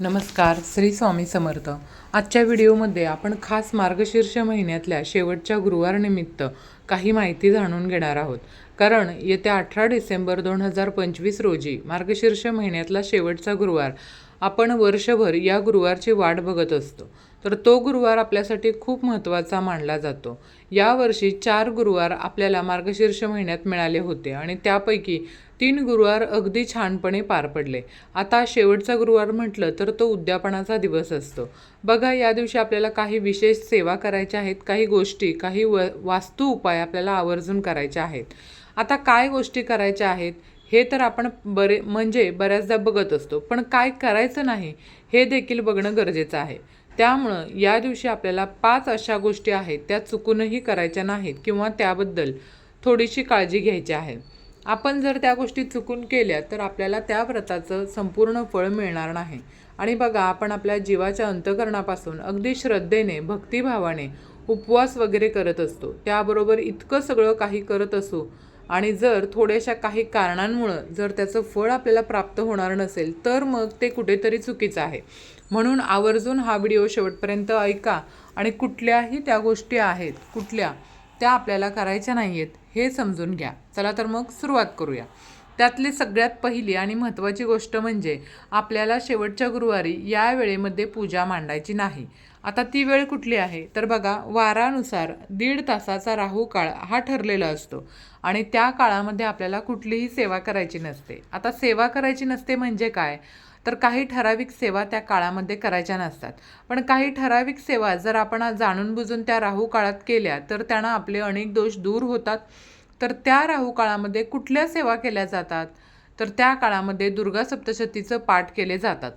नमस्कार श्री स्वामी समर्थ. आजच्या व्हिडिओमध्ये आपण खास मार्गशीर्ष महिन्यातल्या शेवटच्या गुरुवारनिमित्त काही माहिती जाणून घेणार आहोत. कारण येत्या अठरा डिसेंबर दोन हजार पंचवीस रोजी मार्गशीर्ष महिन्यातला शेवटचा गुरुवार आपण वर्षभर या गुरुवारची वाट बघत असतो. तर तो गुरुवार आपल्यासाठी खूप महत्त्वाचा मानला जातो. यावर्षी चार गुरुवार आपल्याला मार्गशीर्ष महिन्यात मिळाले होते आणि त्यापैकी तीन गुरुवार अगदी छानपणे पार पडले. आता शेवटचा गुरुवार म्हटलं तर तो उद्यापनाचा दिवस असतो. बघा या दिवशी आपल्याला काही विशेष सेवा करायच्या आहेत काही गोष्टी काही व वास्तू उपाय आपल्याला आवर्जून करायच्या आहेत. आता काय गोष्टी करायच्या आहेत हे तर आपण बरे म्हणजे बऱ्याचदा बघत असतो. पण काय करायचं नाही हे देखील बघणं गरजेचं आहे. त्यामुळं या दिवशी आपल्याला पाच अशा गोष्टी आहेत त्या चुकूनही करायच्या नाहीत किंवा त्याबद्दल थोडीशी काळजी घ्यायची आहे. आपण जर त्या गोष्टी चुकून केल्या तर आपल्याला त्या व्रताचं संपूर्ण फळ मिळणार नाही. आणि बघा आपण आपल्या जीवाच्या अंतकरणापासून अगदी श्रद्धेने भक्तिभावाने उपवास वगैरे करत असतो. त्याबरोबर इतकं सगळं काही करत असू आणि जर थोड्याशा काही कारणांमुळं जर त्याचं फळ आपल्याला प्राप्त होणार नसेल तर मग ते कुठेतरी चुकीचं आहे. म्हणून आवर्जून हा व्हिडिओ शेवटपर्यंत ऐका. आणि कुठल्याही त्या गोष्टी आहेत कुठल्या त्या आपल्याला करायच्या नाही आहेत हे समजून घ्या. चला तर मग सुरुवात करूया. त्यातली सगळ्यात पहिली आणि महत्त्वाची गोष्ट म्हणजे आपल्याला शेवटच्या गुरुवारी या वेळेमध्ये पूजा मांडायची नाही. आता ती वेळ कुठली आहे? तर बघा वारानुसार दीड तासाचा राहू काळ हा ठरलेला असतो आणि त्या काळामध्ये आपल्याला कुठलीही सेवा करायची नसते. आता सेवा करायची नसते म्हणजे काय? तर काही ठराविक सेवा त्या काळामध्ये करायच्या नसतात. पण काही ठराविक सेवा जर आपण जाणून बुजून त्या राहू काळात केल्या तर त्यांना आपले अनेक दोष दूर होतात. तर त्या राहू काळामध्ये कुठल्या सेवा केल्या जातात? तर त्या काळामध्ये दुर्गा सप्तशतीचं पाठ केले जातात.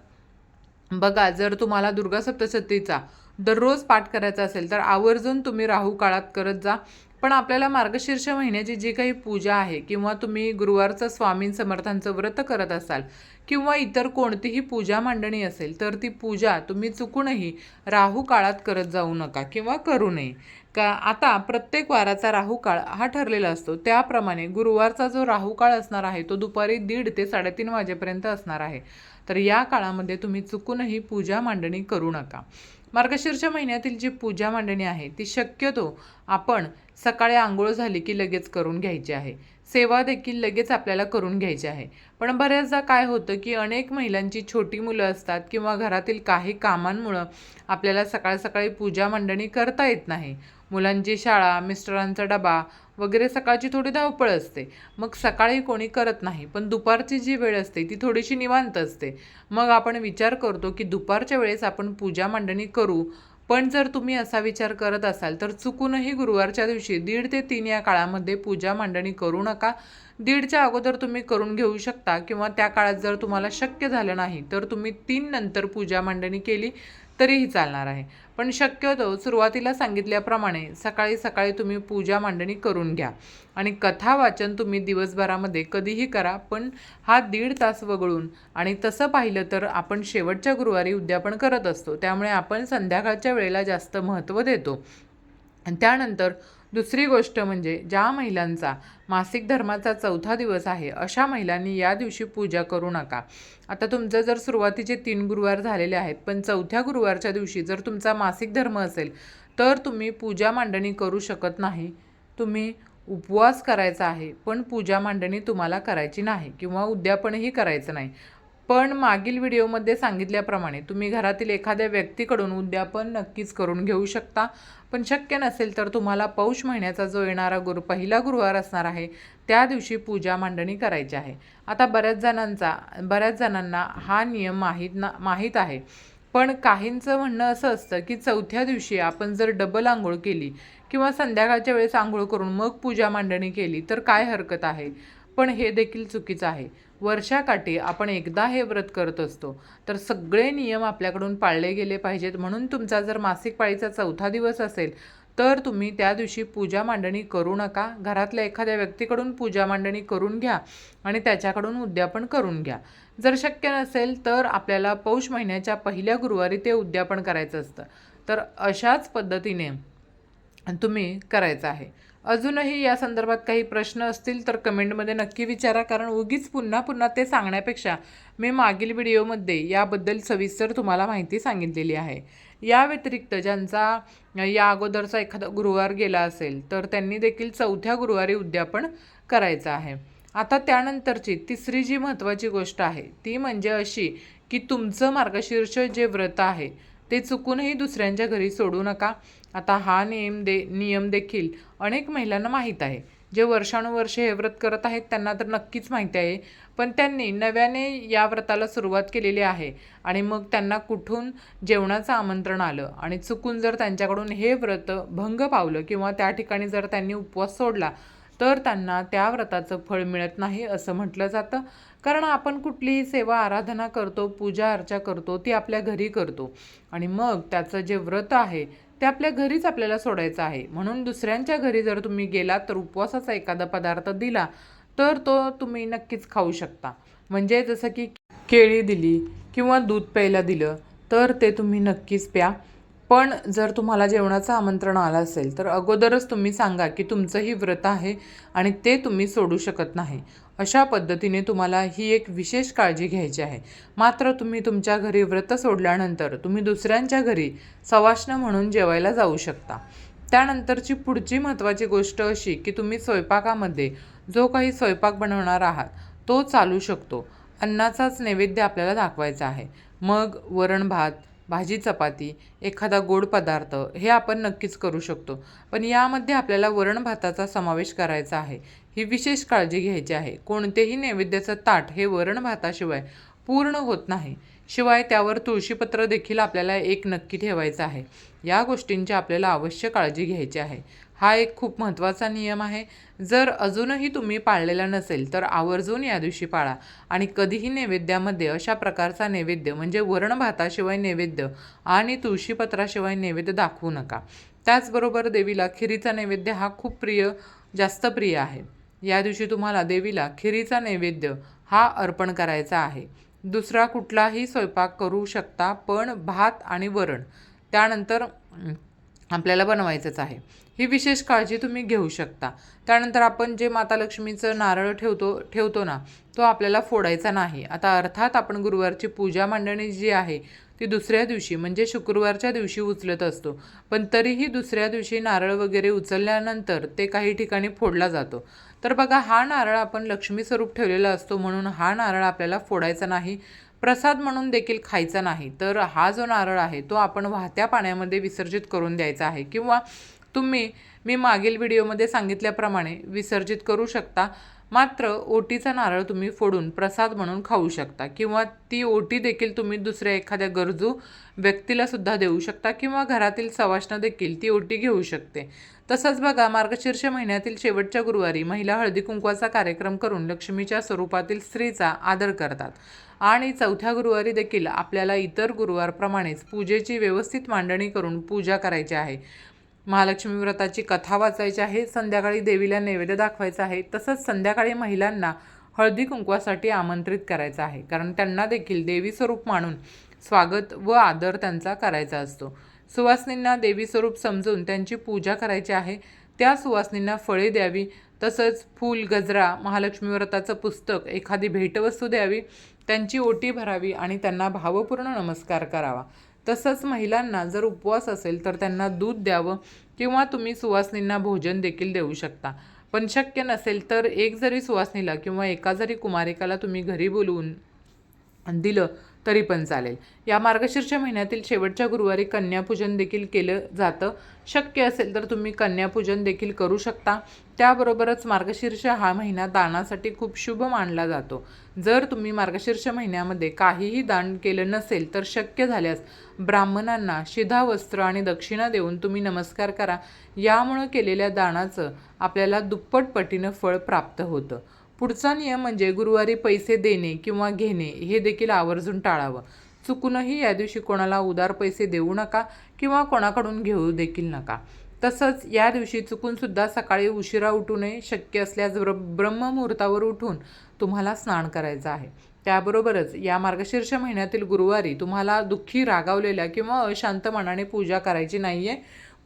बघा जर तुम्हाला दुर्गा सप्तशतीचा दररोज पाठ करायचा असेल तर आवर्जून तुम्ही राहू काळात करत जा. पण आपल्याला मार्गशीर्ष महिन्याची जी काही पूजा आहे किंवा तुम्ही गुरुवारचं स्वामी समर्थांचं व्रत करत असाल किंवा इतर कोणतीही पूजा मांडणी असेल तर ती पूजा तुम्ही चुकूनही राहू काळात करत जाऊ नका किंवा करू नये. का आता प्रत्येक वाराचा राहू काळ हा ठरलेला असतो. त्याप्रमाणे गुरुवारचा जो राहू काळ असणार आहे तो दुपारी दीड ते साडेतीन वाजेपर्यंत असणार आहे. तर या काळामध्ये तुम्ही चुकूनही पूजा मांडणी करू नका. मार्गशीर्ष महिन्यातील जी पूजा मांडणी आहे ती शक्यतो आपण सकाळी आंघोळ झाली की लगेच करून घ्यायची आहे. सेवा देखील लगेच आपल्याला करून घ्यायची आहे. पण बऱ्याचदा काय होतं की अनेक महिलांची छोटी मुलं असतात किंवा घरातील काही कामांमुळं आपल्याला सकाळ सकाळी पूजा मांडणी करता येत नाही. मुलांची शाळा मिस्टरांचा डबा वगैरे सकाळची थोडी धावपळ असते. मग सकाळी कोणी करत नाही पण दुपारची जी वेळ असते ती थोडीशी निवांत असते. मग आपण विचार करतो की दुपारच्या वेळेस आपण पूजा मांडणी करू. पण जर तुम्ही असा विचार करत असाल तर चुकूनही गुरुवारच्या दिवशी दीड ते तीन या काळामध्ये पूजा मांडणी करू नका. दीडच्या अगोदर तुम्ही करून घेऊ शकता किंवा त्या काळात जर तुम्हाला शक्य झालं नाही तर तुम्ही तीन नंतर पूजा मांडणी केली. तरीही चालणार आहे. पण शक्यतो सुरुवातीला सांगितल्याप्रमाणे सकाळी सकाळी तुम्ही पूजा मांडणी करून घ्या. आणि कथा वाचन तुम्ही दिवसभरामध्ये कधीही करा पण हा दीड तास वगळून. आणि तसं पाहिलं तर आपण शेवटच्या गुरुवारी उद्यापन करत असतो. त्यामुळे आपण संध्याकाळच्या वेळेला जास्त महत्त्व देतो. त्यानंतर दुसरी गोष्ट म्हणजे ज्या महिलांचा मासिक धर्माचा चौथा दिवस आहे अशा महिलांनी या दिवशी पूजा करू नका. आता तुमचं जर सुरुवातीचे तीन गुरुवार झालेले आहेत पण चौथ्या गुरुवारच्या दिवशी जर तुमचा मासिक धर्म असेल तर तुम्ही पूजा मांडणी करू शकत नाही. तुम्ही उपवास करायचा आहे पण पूजा मांडणी तुम्हाला करायची नाही किंवा उद्यापनही करायचं नाही. पण मागील व्हिडिओमध्ये सांगितल्याप्रमाणे तुम्ही घरातील एखाद्या व्यक्तीकडून उद्यापन नक्कीच करून घेऊ शकता. पण शक्य नसेल तर तुम्हाला पौष महिन्याचा जो येणारा गुरु पहिला गुरुवार असणार आहे त्या दिवशी पूजा मांडणी करायची आहे. आता बऱ्याच जणांचा बऱ्याच जणांना हा नियम माहीत ना माहीत आहे. पण काहींचं म्हणणं असं असतं की चौथ्या दिवशी आपण जर डबल आंघोळ केली किंवा संध्याकाळच्या वेळेस आंघोळ करून मग पूजा मांडणी केली तर काय हरकत आहे? पण हे देखील चुकीचं आहे. वर्षाकाठी आपण एकदा हे व्रत करत असतो तर सगळे नियम आपल्याकडून पाळले गेले पाहिजेत. म्हणून तुमचा जर मासिक पाळीचा चौथा दिवस असेल तर तुम्ही त्या दिवशी पूजा मांडणी करू नका. घरातल्या एखाद्या व्यक्तीकडून पूजा मांडणी करून घ्या आणि त्याच्याकडून उद्यापन करून घ्या. जर शक्य नसेल तर आपल्याला पौष महिन्याच्या पहिल्या गुरुवारी ते उद्यापन करायचं असतं. तर अशाच पद्धतीने तुम्ही करायचं आहे. अजूनही या संदर्भात काही प्रश्न असतील तर कमेंटमध्ये नक्की विचारा. कारण उगीच पुन्हा पुन्हा ते सांगण्यापेक्षा मी मागील व्हिडिओमध्ये याबद्दल सविस्तर तुम्हाला माहिती सांगितलेली आहे. या व्यतिरिक्त ज्यांचा या अगोदरचा एखादा गुरुवार गेला असेल तर त्यांनी देखील चौथ्या गुरुवारी उद्यापन करायचं आहे. आता त्यानंतरची तिसरी जी महत्त्वाची गोष्ट आहे ती म्हणजे अशी की तुमचं मार्गशीर्ष जे व्रत आहे ते चुकूनही दुसऱ्यांच्या घरी सोडू नका. आता हा नियम दे नियम देखील अनेक महिलांना माहीत आहे. जे वर्षानुवर्षे हे व्रत करत आहेत त्यांना तर नक्कीच माहिती आहे. पण त्यांनी नव्याने या व्रताला सुरुवात केलेली आहे आणि मग त्यांना कुठून जेवणाचं आमंत्रण आलं आणि चुकून जर त्यांच्याकडून हे व्रत भंग पावलं किंवा त्या ठिकाणी जर त्यांनी उपवास सोडला तर त्यांना त्या व्रताचं फळ मिळत नाही असं म्हटलं जातं. कारण आपण कुठलीही सेवा आराधना करतो पूजा अर्चा करतो ती आपल्या घरी करतो. आणि मग त्याचं जे व्रत आहे ते आपल्या घरीच आपल्याला सोडायचं आहे. म्हणून दुसऱ्यांच्या घरी जर तुम्ही गेलात तर उपवासाचा एखादा पदार्थ दिला तर तो तुम्ही नक्कीच खाऊ शकता. म्हणजे जसं की केळी दिली किंवा दूध प्यायला दिलं तर ते तुम्ही नक्कीच प्या. पण जर तुम्हाला जेवणाचं आमंत्रण आलं असेल तर अगोदरच तुम्ही सांगा की तुमचंही व्रत आहे आणि ते तुम्ही सोडू शकत नाही. अशा पद्धतीने तुम्हाला ही एक विशेष काळजी घ्यायची आहे. मात्र तुम्ही तुमच्या घरी व्रत सोडल्यानंतर तुम्ही दुसऱ्यांच्या घरी सवाष्ण म्हणून जेवायला जाऊ शकता. त्यानंतरची पुढची महत्त्वाची गोष्ट अशी की तुम्ही स्वयंपाकामध्ये जो काही स्वयंपाक बनवणार आहात तो चालू शकतो. अन्नाचाच नैवेद्य आपल्याला दाखवायचा आहे. मग वरण भात भाजी चपाती एखादा गोड पदार्थ हे आपण नक्कीच करू शकतो. पण यामध्ये आपल्याला वरण भाताचा समावेश करायचा आहे. ही विशेष काळजी घ्यायची आहे. कोणतेही नैवेद्याचं ताट हे वरण भाताशिवाय पूर्ण होत नाही. शिवाय त्यावर तुळशीपत्र देखील आपल्याला एक नक्की ठेवायचं आहे. या गोष्टींची आपल्याला अवश्य काळजी घ्यायची आहे. हा एक खूप महत्त्वाचा नियम आहे. जर अजूनही तुम्ही पाळलेला नसेल तर आवर्जून या दिवशी पाळा. आणि कधीही नैवेद्यामध्ये अशा प्रकारचा नैवेद्य म्हणजे वरण भाताशिवाय नैवेद्य आणि तुळशीपत्राशिवाय नैवेद्य दाखवू नका. त्याचबरोबर देवीला खिरीचा नैवेद्य हा खूप प्रिय जास्त प्रिय आहे. या दिवशी तुम्हाला देवीला खिरीचा नैवेद्य हा अर्पण करायचा आहे. दुसरा कुठलाही स्वयंपाक करू शकता पण भात आणि वरण. त्यानंतर आपल्याला बनवायचंच आहे. ही विशेष काळजी तुम्ही घेऊ शकता. त्यानंतर आपण जे माता लक्ष्मीचं नारळ ठेवतो ठेवतो ना तो आपल्याला फोडायचा नाही. आता अर्थात आपण गुरुवारची पूजा मांडणी जी आहे ती दुसऱ्या दिवशी म्हणजे शुक्रवारच्या दिवशी उचलत असतो. पण तरीही दुसऱ्या दिवशी नारळ वगैरे उचलल्यानंतर ते काही ठिकाणी फोडला जातो. तर बघा हा नारळ आपण लक्ष्मी स्वरूप ठेवलेला असतो म्हणून हा नारळ आपल्याला फोडायचा नाही. प्रसाद म्हणून देखील खायचा नाही तर हा जो नारळ आहे तो आपण वाहत्या पाण्यामध्ये विसर्जित करून द्यायचा आहे. किंवा तुम्ही मी मागील व्हिडिओमध्ये सांगितल्याप्रमाणे विसर्जित करू शकता मात्र ओटीचा नारळ तुम्ही फोडून प्रसाद म्हणून खाऊ शकता. किंवा ती ओटी देखील तुम्ही दुसऱ्या एखाद्या गरजू व्यक्तीलासुद्धा देऊ शकता किंवा घरातील सवाष्ण देखील ती ओटी घेऊ शकते. तसंच बघा मार्गशीर्ष महिन्यातील शेवटच्या गुरुवारी महिला हळदी कुंकवाचा कार्यक्रम करून लक्ष्मीच्या स्वरूपातील स्त्रीचा आदर करतात. आणि चौथ्या गुरुवारी देखील आपल्याला इतर गुरुवारप्रमाणेच पूजेची व्यवस्थित मांडणी करून पूजा करायची आहे. महालक्ष्मी व्रताची कथा वाचायची आहे संध्याकाळी देवीला नैवेद्य दाखवायचा आहे तसंच संध्याकाळी महिलांना हळदी कुंकवासाठी आमंत्रित करायचं आहे. कारण त्यांना देखील देवी स्वरूप मानून स्वागत व आदर त्यांचा करायचा असतो. सुवासिनींना देवी स्वरूप समजून त्यांची पूजा करायची आहे. त्या सुवासिनींना फळे द्यावी तसंच फूल गजरा महालक्ष्मी व्रताचं पुस्तक एखादी भेटवस्तू द्यावी त्यांची ओटी भरावी आणि त्यांना भावपूर्ण नमस्कार करावा. तसंच महिलांना जर उपवास असेल तर त्यांना दूध द्यावं किंवा तुम्ही सुवासनींना भोजन देखील देऊ शकता. पण शक्य नसेल तर एक जरी सुवासनीला किंवा एका जरी कुमारिकाला तुम्ही घरी बोलवून दिलं तरी पण चालेल. या मार्गशीर्ष महिन्यातील शेवटच्या गुरुवारी कन्यापूजन देखील केलं जातं. शक्य असेल तर तुम्ही कन्यापूजन देखील करू शकता. त्याबरोबरच मार्गशीर्ष हा महिना दानासाठी खूप शुभ मानला जातो. जर तुम्ही मार्गशीर्ष महिन्यामध्ये काहीही दान केलं नसेल तर शक्य झाल्यास ब्राह्मणांना शिधा वस्त्र आणि दक्षिणा देऊन तुम्ही नमस्कार करा. यामुळं केलेल्या दानाचं आपल्याला दुप्पट पटीनं फळ प्राप्त होतं. पुढचा नियम म्हणजे गुरुवारी पैसे देणे किंवा घेणे हे देखील आवर्जून टाळावं. चुकूनही या दिवशी कोणाला उदार पैसे देऊ नका किंवा कोणाकडून घेऊ देखील नका. तसंच या दिवशी चुकूनसुद्धा सकाळी उशिरा उठू नये शक्य असल्यास ब्र ब्रह्ममुहूर्तावर उठून तुम्हाला स्नान करायचं आहे. त्याबरोबरच या मार्गशीर्ष महिन्यातील गुरुवारी तुम्हाला दुःखी रागावलेल्या किंवा अशांत मनाने पूजा करायची नाही आहे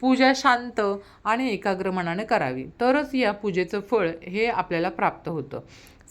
पूजा शांत आणि एकाग्र मनाने करावी. तरच या पूजेचं फळ हे आपल्याला प्राप्त होतं.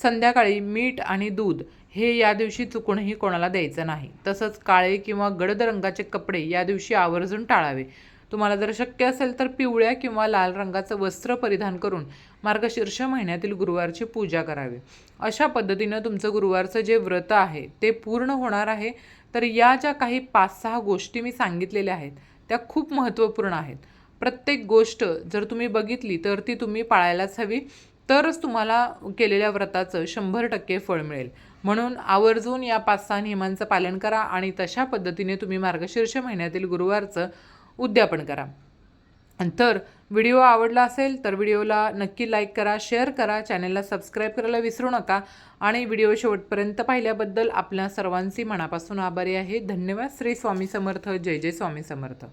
संध्याकाळी मीठ आणि दूध हे या दिवशी चुकूनही कोणाला द्यायचं नाही. तसंच काळे किंवा गडद रंगाचे कपडे या दिवशी आवर्जून टाळावे. तुम्हाला जर शक्य असेल तर पिवळ्या किंवा लाल रंगाचं वस्त्र परिधान करून मार्गशीर्ष महिन्यातील गुरुवारची पूजा करावी. अशा पद्धतीनं तुमचं गुरुवारचं जे व्रत आहे ते पूर्ण होणार आहे. तर या ज्या काही पाच सहा गोष्टी मी सांगितलेल्या आहेत त्या खूप महत्त्वपूर्ण आहेत. प्रत्येक गोष्ट जर तुम्ही बघितली तर ती तुम्ही पाळायलाच हवी. तरच तुम्हाला केलेल्या व्रताचं शंभर टक्के फळ मिळेल. म्हणून आवर्जून या पाच सहा नियमांचं पालन करा आणि तशा पद्धतीने तुम्ही मार्गशीर्ष महिन्यातील गुरुवारचं उद्यापन करा. तर व्हिडिओ आवडला असेल तर व्हिडिओला नक्की लाईक करा शेअर करा चॅनलला सबस्क्राईब करायला विसरू नका. आणि व्हिडिओ शेवटपर्यंत पाहिल्याबद्दल आपल्या सर्वांची मनापासून आभारी आहे. धन्यवाद. श्री स्वामी समर्थ. जय जय स्वामी समर्थ.